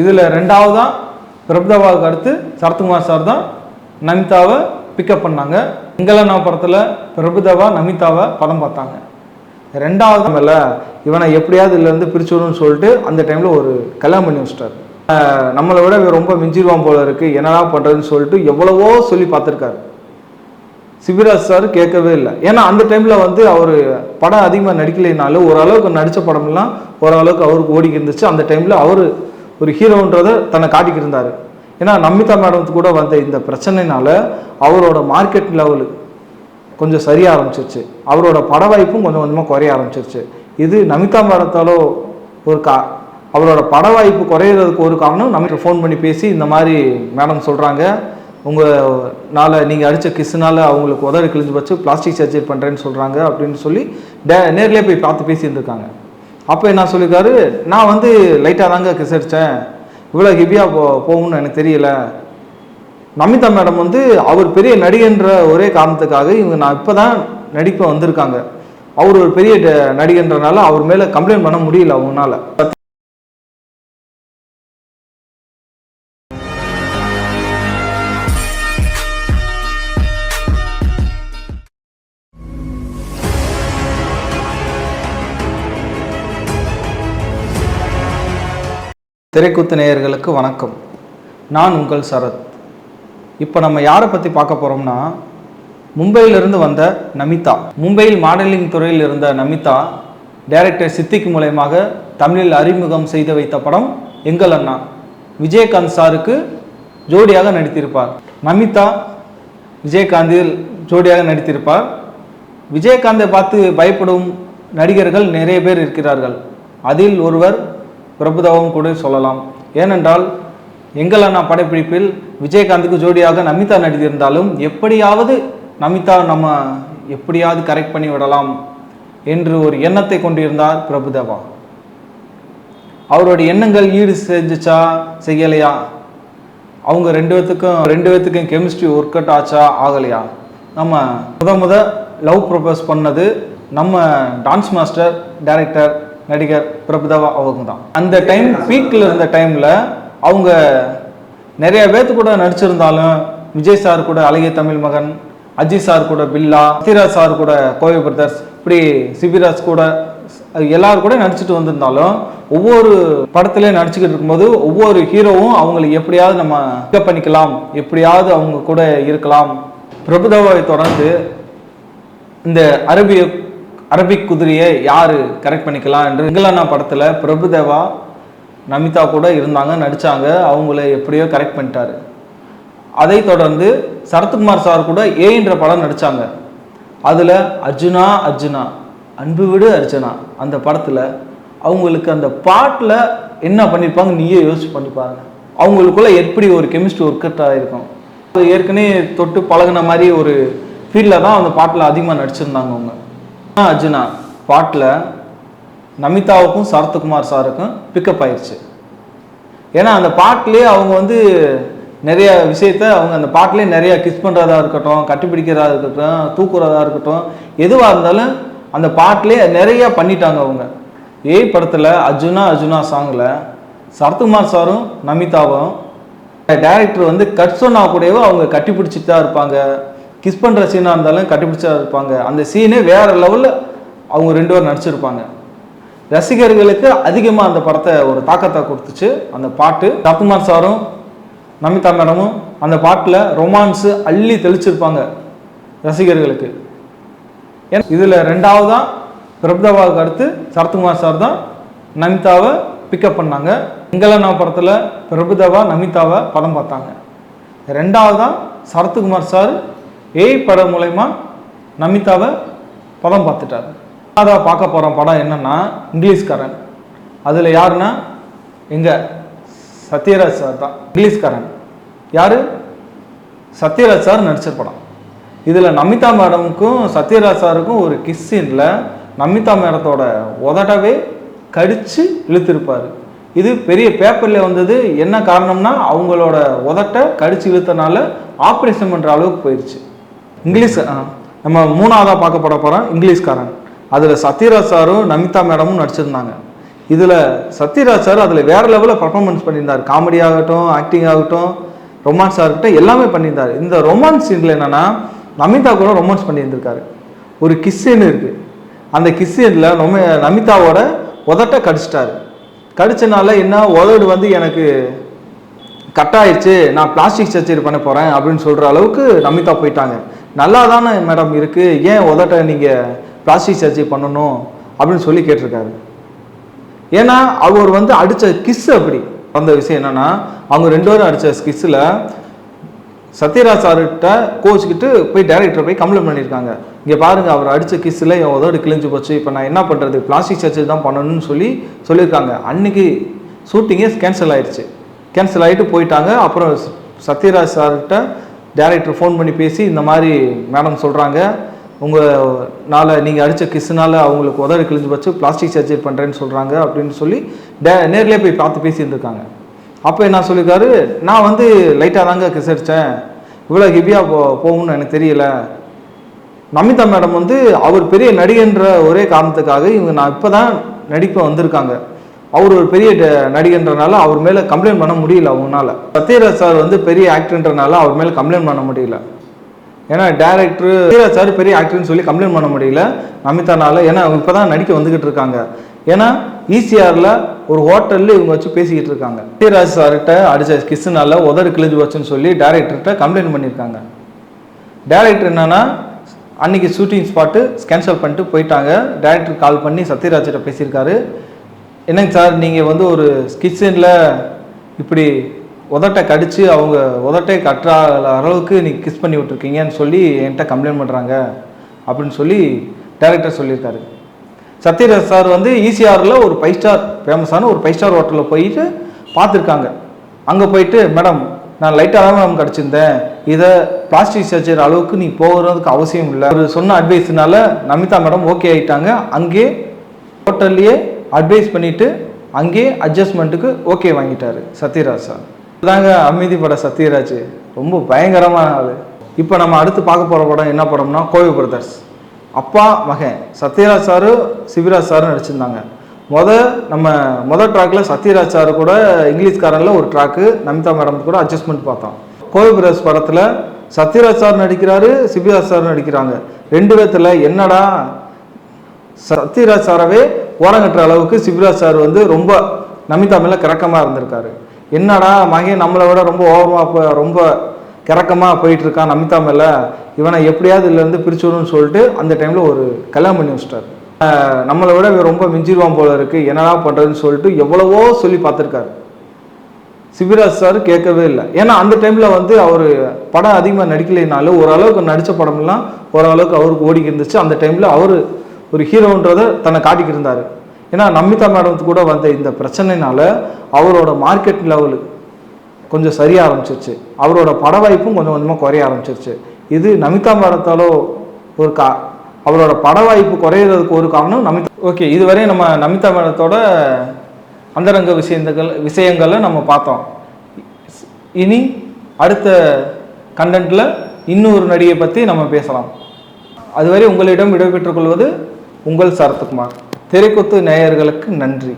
இதில் ரெண்டாவதாக பிரபுதாவாவுக்கு அடுத்து சரத்குமார் சார் தான் நமிதாவை பிக்கப் பண்ணாங்க. எங்கலண்ணா படத்தில் பிரபுதாவா நமிதாவை படம் பார்த்தாங்க. ரெண்டாவது மேல இவனை எப்படியாவது இதுலேருந்து பிரிச்சுடணும்னு சொல்லிட்டு அந்த டைமில் ஒரு கல்யாணம் பண்ணி வச்சிட்டாரு. நம்மளை விட ரொம்ப மிஞ்சிருவான் போல இருக்குது என்னடா பண்ணுறதுன்னு சொல்லிட்டு எவ்வளவோ சொல்லி பார்த்துருக்காரு. சிவராஜ் சார் கேட்கவே இல்லை. ஏன்னா அந்த டைமில் வந்து அவர் படம் அதிகமாக நடிக்கலைனாலும் ஓரளவுக்கு நடித்த படம்லாம் ஓரளவுக்கு அவருக்கு ஓடிக்கி இருந்துச்சு. அந்த டைமில் அவர் ஒரு ஹீரோன்றதை தன்னை காட்டிக்கிட்டு இருந்தார். ஏன்னா நமிதா மேடம் கூட வந்த இந்த பிரச்சனைனால அவரோட மார்க்கெட் லெவலு கொஞ்சம் சரிய ஆரம்பிச்சிருச்சு. அவரோட பட வாய்ப்பும் கொஞ்சம் கொஞ்சமாக குறைய ஆரம்பிச்சிருச்சு. இது நமிதா மேடத்தாலோ ஒரு கா அவரோட பட வாய்ப்பு குறையிறதுக்கு ஒரு காரணம் நமக்கு ஃபோன் பண்ணி பேசி இந்த மாதிரி மேடம் சொல்கிறாங்க உங்களால் நீங்கள் அடித்த கிஸ்ஸுனால் அவங்களுக்கு உதவி கிழிஞ்சு வச்சு பிளாஸ்டிக் சர்ஜரி பண்ணுறேன்னு சொல்கிறாங்க அப்படின்னு சொல்லி டே நேர்லேயே போய் பார்த்து பேசியிருந்துருக்காங்க. அப்போ என்ன சொல்லியிருக்காரு? நான் வந்து லைட்டாக தாங்க கிசரித்தேன் இவ்வளோ ஹெவியாக போ போகும்னு எனக்கு தெரியல. நமிதா மேடம் வந்து அவர் பெரிய நடிகன்ற ஒரே காரணத்துக்காக இவங்க நான் இப்போ தான் நடிப்பை வந்திருக்காங்க. அவர் ஒரு பெரிய நடிகன்றனால அவர் மேலே கம்ப்ளைண்ட் பண்ண முடியல அவங்கனால. திரைக்குத்து நேயர்களுக்கு வணக்கம். நான் உங்கள் சரத். இப்போ நம்ம யாரை பற்றி பார்க்க போகிறோம்னா மும்பையிலிருந்து வந்த நமிதா. மும்பையில் மாடலிங் துறையில் இருந்த நமிதா டைரக்டர் சித்திக் மூலயமாக தமிழில் அறிமுகம் செய்து வைத்த படம் எங்கள் அண்ணா. விஜயகாந்த் சாருக்கு ஜோடியாக நடித்திருப்பார். நமிதா விஜயகாந்தில் ஜோடியாக நடித்திருப்பார். விஜயகாந்தை பார்த்து பயப்படும் நடிகர்கள் நிறைய பேர் இருக்கிறார்கள். அதில் ஒருவர் பிரபுதாவும் கூட சொல்லலாம். ஏனென்றால் எங்களான படப்பிடிப்பில் விஜயகாந்துக்கு ஜோடியாக நமிதா நடித்திருந்தாலும் எப்படியாவது நமிதா நம்ம எப்படியாவது கரெக்ட் பண்ணி விடலாம் என்று ஒரு எண்ணத்தை கொண்டிருந்தார் பிரபுதேவா. அவருடைய எண்ணங்கள் ஈடு செஞ்சுச்சா செய்யலையா? அவங்க ரெண்டு பேத்துக்கும் ரெண்டு பேத்துக்கும் கெமிஸ்ட்ரி ஒர்க் அவுட் ஆச்சா ஆகலையா? நம்ம முத முத லவ் ப்ரொபோஸ் பண்ணது நம்ம டான்ஸ் மாஸ்டர் டைரக்டர் நடிகர் பிரபுதேவா அவங்க தான். அந்த டைம் பீக்கில் இருந்த டைமில் அவங்க நிறைய பேர்த்து கூட நடிச்சிருந்தாலும் விஜய் சார் கூட அழகிய தமிழ் மகன் அஜித் சார் கூட பில்லா சத்யராஜ் சார் கூட கோவை பிரதர்ஸ் இப்படி சிபிராஜ் கூட எல்லாரும் கூட நடிச்சுட்டு வந்திருந்தாலும் ஒவ்வொரு படத்துலயும் நடிச்சுக்கிட்டு இருக்கும்போது ஒவ்வொரு ஹீரோவும் அவங்களை எப்படியாவது நம்ம பிக்கப் பண்ணிக்கலாம் எப்படியாவது அவங்க கூட இருக்கலாம். பிரபுதேவாவை தொடர்ந்து இந்த அரபிய அரபிக் குதிரையை யார் கரெக்ட் பண்ணிக்கலாம் என்று இங்கிலானா படத்தில் பிரபுதேவா நமிதா கூட இருந்தாங்க நடித்தாங்க அவங்கள எப்படியோ கரெக்ட் பண்ணிட்டாரு. அதை தொடர்ந்து சரத்குமார் சார் கூட ஏன்ற படம் நடித்தாங்க அதில் அர்ஜுனா அர்ஜுனா அன்பு விடு அர்ஜுனா அந்த படத்தில் அவங்களுக்கு அந்த பாட்டில் என்ன பண்ணியிருப்பாங்க நீயே யோசிச்சு பண்ணி பாருங்க. அவங்களுக்குள்ள எப்படி ஒரு கெமிஸ்ட்ரி ஒர்க் அவுட் ஆகிருக்கும் ஏற்கனவே தொட்டு பழகுன மாதிரி ஒரு ஃபீல்டில் தான் அந்த பாட்டில் அதிகமாக நடிச்சிருந்தாங்க அவங்க. அர்ஜுனா பாட்டில் நமிதாவுக்கும் சரத்குமார் சாருக்கும் பிக்கப் ஆயிடுச்சு ஏன்னா அந்த பாட்டிலே அவங்க வந்து நிறைய விஷயத்த அவங்க அந்த பாட்டிலே நிறைய கிஸ் பண்ணுறதா இருக்கட்டும் கட்டிப்பிடிக்கிறதா இருக்கட்டும் தூக்குறதா இருக்கட்டும் எதுவாக இருந்தாலும் அந்த பாட்டிலே நிறைய பண்ணிட்டாங்க அவங்க. ஏய் படத்தில் அர்ஜுனா அர்ஜுனா சாங்கில் சரத்குமார் சாரும் நமிதாவும் டைரக்டர் வந்து கட் சொன்னா கூடவே அவங்க கட்டி பிடிச்சிட்டு தான் இருப்பாங்க. கிஸ் பண்ணுற சீனாக இருந்தாலும் கண்டுபிடிச்சா இருப்பாங்க. அந்த சீனே வேற லெவலில் அவங்க ரெண்டு பேரும் நடிச்சிருப்பாங்க. ரசிகர்களுக்கு அதிகமாக அந்த படத்தை ஒரு தாக்கத்தை கொடுத்துச்சு. அந்த பாட்டு சரத்குமார் சாரும் நமிதா மேடமும் அந்த பாட்டில் ரொமான்ஸு அள்ளி தெளிச்சிருப்பாங்க ரசிகர்களுக்கு. ஏன்னா இதில் ரெண்டாவதா பிரபுதவாவுக்கு அடுத்து சரத்குமார் சார் தான் நமிதாவை பிக்கப் பண்ணாங்க. எங்கலண்ணா படத்தில் பிரபுதவா நமிதாவை படம் பார்த்தாங்க. ரெண்டாவதா சரத்குமார் சார் ஏய் படம் மூலயமா நமிதாவை படம் பார்த்துட்டாரு. அதான் பார்க்க போகிற படம் என்னன்னா இங்கிலீஷ்காரன். அதில் யாருன்னா எங்கள் சத்யராஜ் சார் தான். இங்கிலீஷ்காரன். யார்? சத்யராஜ் சார் நடித்த படம். இதில் நமிதா மேடமுக்கும் சத்யராஜ் சாருக்கும் ஒரு கிஸ் சீனில் நமிதா மேடத்தோட உதட்டவே கடித்து இழுத்திருப்பார். இது பெரிய பேப்பரில் வந்தது என்ன காரணம்னா அவங்களோட உதட்டை கடிச்சு இழுத்தனால ஆப்ரேஷன் பண்ணுற அளவுக்கு போயிடுச்சு இங்கிலீஷ் நம்ம மூணாவதாக பார்க்க போட போகிறோம் இங்கிலீஷ்காரன். அதில் சத்யராஜ் சாரும் நமிதா மேடமும் நடிச்சிருந்தாங்க. இதில் சத்யராஜ் சார் அதில் வேற லெவலில் பர்ஃபார்மன்ஸ் பண்ணியிருந்தார். காமெடி ஆகட்டும் ஆக்டிங் ஆகட்டும் ரொமான்ஸ் ஆகட்டும் எல்லாமே பண்ணியிருந்தார். இந்த ரொமான்ஸ் சீனில் என்னென்னா நமிதா கூட ரொமான்ஸ் பண்ணியிருந்திருக்காரு. ஒரு கிஸ்ஸின்னு இருக்குது அந்த கிஸ்ஸின்ல ரொம்ப நமிதாவோட உதட்ட கடிச்சிட்டாரு. கடிச்சனால என்ன உதடு வந்து எனக்கு கட் ஆயிடுச்சு நான் பிளாஸ்டிக் சர்ஜரி பண்ண போகிறேன் அப்படின்னு சொல்கிற அளவுக்கு நமிதா போயிட்டாங்க. நல்லா தானே மேடம் இருக்குது ஏன் உதட்ட நீங்கள் பிளாஸ்டிக் சர்ஜரி பண்ணணும் அப்படின்னு சொல்லி கேட்டிருக்காரு. ஏன்னா அவர் வந்து அடித்த கிஸ் அப்படி. அந்த விஷயம் என்னன்னா அவங்க ரெண்டு பேரும் அடித்த கிஸ்ஸில் சத்யராஜ் சார்கிட்ட கோச்சுக்கிட்டு போய் டேரக்டர் போய் கம்ப்ளைண்ட் பண்ணியிருக்காங்க. இங்கே பாருங்க அவர் அடித்த கிஸ்ஸில் என் உதடு கிழிஞ்சு போச்சு. இப்போ நான் என்ன பண்ணுறது பிளாஸ்டிக் சர்ஜரி தான் பண்ணணும்னு சொல்லி சொல்லியிருக்காங்க. அன்னைக்கு ஷூட்டிங்கே கேன்சல் ஆயிடுச்சு. கேன்சல் ஆகிட்டு போயிட்டாங்க. அப்புறம் சத்யராஜ் சார்கிட்ட டேரக்டர் ஃபோன் பண்ணி பேசி இந்த மாதிரி மேடம் சொல்கிறாங்க உங்கள் நாளை நீங்கள் அடித்த கிஸ்ஸுனால் அவங்களுக்கு உதவி கிழிஞ்சு வச்சு பிளாஸ்டிக் சர்ஜரி பண்ணுறேன்னு சொல்கிறாங்க அப்படின்னு சொல்லி டே நேர்லேயே போய் பார்த்து பேசியிருந்துருக்காங்க. அப்போ என்ன சொல்லியிருக்காரு? நான் வந்து லைட்டாக தாங்க கிஸ் அடித்தேன் இவ்வளோ ஹெவியாக போ போகும்னு எனக்கு தெரியல. நமிதா மேடம் வந்து அவர் பெரிய நடிகன்ற ஒரே காரணத்துக்காக இவங்க நான் இப்போ தான் நடிப்பை வந்திருக்காங்க. அவர் ஒரு பெரிய நடிகன்றனால அவர் மேலே கம்ப்ளைண்ட் பண்ண முடியல அவங்கனால சத்யராஜ் சார் வந்து பெரிய ஆக்டர்ன்றனால அவர் மேலே கம்ப்ளைண்ட் பண்ண முடியல. ஏன்னா டேரக்டர் சத்யராஜ் சார் பெரிய ஆக்டர்னு சொல்லி கம்ப்ளைண்ட் பண்ண முடியல. நமிதானால ஏன்னா அவங்க இப்போ தான் நடிக்க வந்துகிட்டு இருக்காங்க. ஏன்னா ஈசிஆரில் ஒரு ஹோட்டலில் இவங்க வச்சு பேசிக்கிட்டு இருக்காங்க. சத்யராஜ் சார்கிட்ட அடித்த கிஸ்ஸுனால உதடு கிழிஞ்சு வச்சுன்னு சொல்லி டேரக்டர்கிட்ட கம்ப்ளைண்ட் பண்ணியிருக்காங்க. டேரக்டர் என்னன்னா அன்னைக்கு ஷூட்டிங் ஸ்பாட்டு கேன்சல் பண்ணிட்டு போயிட்டாங்க. டேரக்டர் கால் பண்ணி சத்யராஜ்கிட்ட பேசியிருக்காரு. என்னங்க சார் நீங்கள் வந்து ஒரு கிச்சனில் இப்படி உதட்டை கடிச்சு அவங்க உதட்டை கட்டுற அளவுக்கு நீ கிஸ் பண்ணி விட்டுருக்கீங்கன்னு சொல்லி என்கிட்ட கம்ப்ளைண்ட் பண்ணுறாங்க அப்படின்னு சொல்லி டேரக்டர் சொல்லியிருக்காரு. சத்யராஜ் சார் வந்து ஈசிஆரில் ஒரு ஃபைவ் ஸ்டார் ஃபேமஸான ஒரு ஃபைவ் ஸ்டார் ஹோட்டலில் போயிட்டு பார்த்துருக்காங்க. அங்கே போயிட்டு மேடம் நான் லைட்டாக தான் மேம் கிடச்சிருந்தேன். இதை பிளாஸ்டிக் சர்ஜரி அளவுக்கு நீ போகிறதுக்கு அவசியம் இல்லை. அவர் சொன்ன அட்வைஸ்னால நமிதா மேடம் ஓகே ஆகிட்டாங்க அங்கேயே ஹோட்டல்லையே அட்வைஸ் பண்ணிவிட்டு அங்கேயே அட்ஜஸ்ட்மெண்ட்டுக்கு ஓகே வாங்கிட்டார் சத்யராஜ் சார். இதாங்க அமைதி பட சத்யராஜ். ரொம்ப பயங்கரமான ஆள். இப்போ நம்ம அடுத்து பார்க்க போகிற படம் என்ன படம்னா கோவை பிரதர்ஸ். அப்பா மகன். சத்யராஜ் சாரு சிவராஜ் சாரும் நடிச்சிருந்தாங்க. மொத நம்ம மொதல் ட்ராக்ல சத்யராஜ் சார் கூட இங்கிலீஷ்காரனில் ஒரு ட்ராக்கு நமிதா மேடம் கூட அட்ஜஸ்ட்மெண்ட் பார்த்தோம். கோவை பிரதர்ஸ் படத்தில் சத்யராஜ் சார் நடிக்கிறாரு சிவராஜ் சார் நடிக்கிறாங்க. ரெண்டு பேர்த்தில் என்னடா சத்யராஜ் சாரவே ஓரங்கட்டுற அளவுக்கு சிவராஜ் சார் வந்து ரொம்ப நமிதா மேல கிறக்கமாக இருந்திருக்காரு. என்னடா மகன் நம்மளை விட ரொம்ப ஓவமாக போ- ரொம்ப கிறக்கமாக போயிட்டு இருக்கான் நமிதா மேல. இவனை எப்படியாவது இதுலேருந்து பிரிச்சுடணும்னு சொல்லிட்டு அந்த டைமில் ஒரு கல்யாணம் பண்ணி வச்சிட்டார். நம்மளை விட ரொம்ப மிஞ்சிருவான் போல இருக்கு. என்னடா பண்ணுறதுன்னு சொல்லிட்டு எவ்வளவோ சொல்லி பார்த்துருக்காரு. சிவராஜ் சார் கேட்கவே இல்லை. ஏன்னா அந்த டைமில் வந்து அவர் படம் அதிகமாக நடிக்கலைனாலும் ஓரளவுக்கு நடித்த படம்லாம் ஓரளவுக்கு அவருக்கு ஓடிக்கி இருந்துச்சு. அந்த டைமில் அவர் ஒரு ஹீரோன்றதை தன்னை காட்டிக்கிட்டு இருந்தார். ஏன்னா நமிதா மேடத்துக்கு கூட வந்த இந்த பிரச்சனைனால அவரோட மார்க்கெட் லெவலு கொஞ்சம் சரிய ஆரம்பிச்சிருச்சு. அவரோட பட வாய்ப்பும் கொஞ்சம் கொஞ்சமாக குறைய ஆரம்பிச்சிருச்சு. இது நமிதா மேடத்தாலோ ஒரு கா அவரோட பட வாய்ப்பு குறையிறதுக்கு ஒரு காரணம் நமிதா. ஓகே இதுவரையும் நம்ம நமிதா மேடத்தோட அந்தரங்க விஷயங்கள் விஷயங்களை நம்ம பார்த்தோம். இனி அடுத்த கண்டென்ட்டில் இன்னொரு நடிகை பற்றி நம்ம பேசலாம். அதுவரை உங்களிடம் விடைபெற்றுக் கொள்வது உங்கள் சரத்குமார் திரைக்குத்து நேயர்களுக்கு நன்றி.